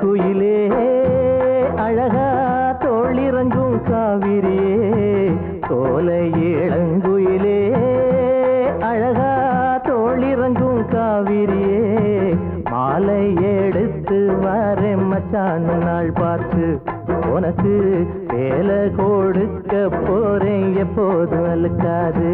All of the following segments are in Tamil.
குயிலே அழகா தோளிறங்கும் காவிரியே சோலை இளங்குயிலே அழகா தோளிறங்கும் காவிரியே மாலை எடுத்து வரே மச்சான் நாள் பார்த்து. உனக்கு வேலை கொடுக்க போறேன் எப்போது அழுக்காது.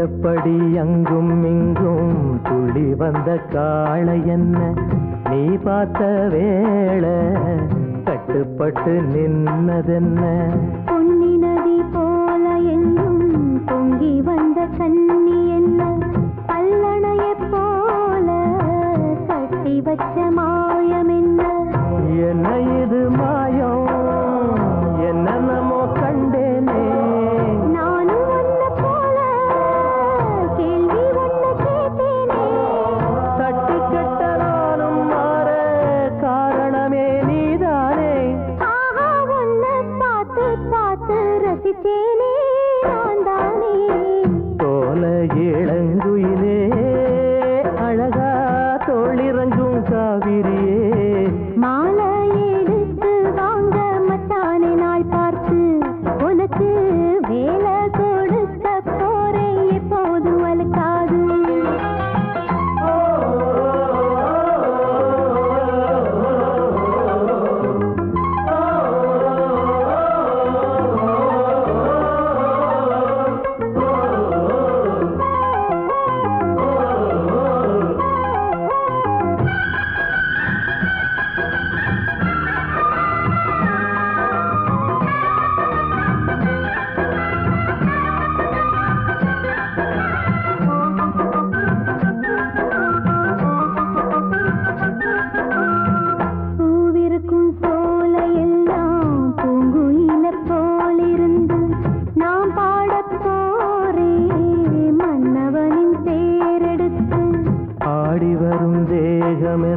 இஷ்டப்படி அங்கும் இங்கும் துளி வந்த காளை என்ன? நீ பார்த்த வேளை கட்டுப்பட்டு நின்னதென்ன? பொன்னி நதி போல எங்கும் பொங்கி வந்த கண்ணி தோளிறங்கும் காவிரி.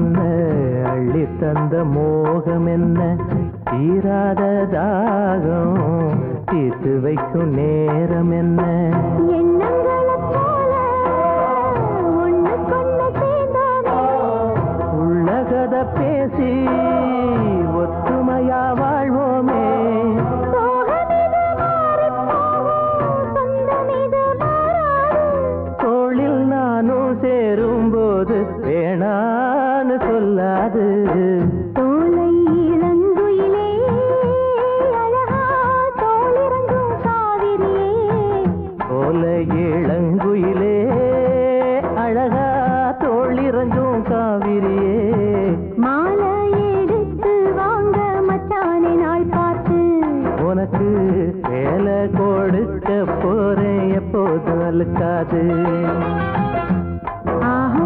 என்ன அள்ளி தந்த மோகம் என்ன தீராத தாகம் தீர்த்து வைக்கும் நேரம் என்ன பேசி ஒத்துமையா வாழ்வோமே. இளங்குயிலே அழகா தோளிறங்கும் காவிரியே. மாலை எடுத்து வாங்க மச்சானை நாள் பார்த்து. உனக்கு வேலை கொடுக்க போறேன் எப்போதும் அழுக்காது. ஆஹா.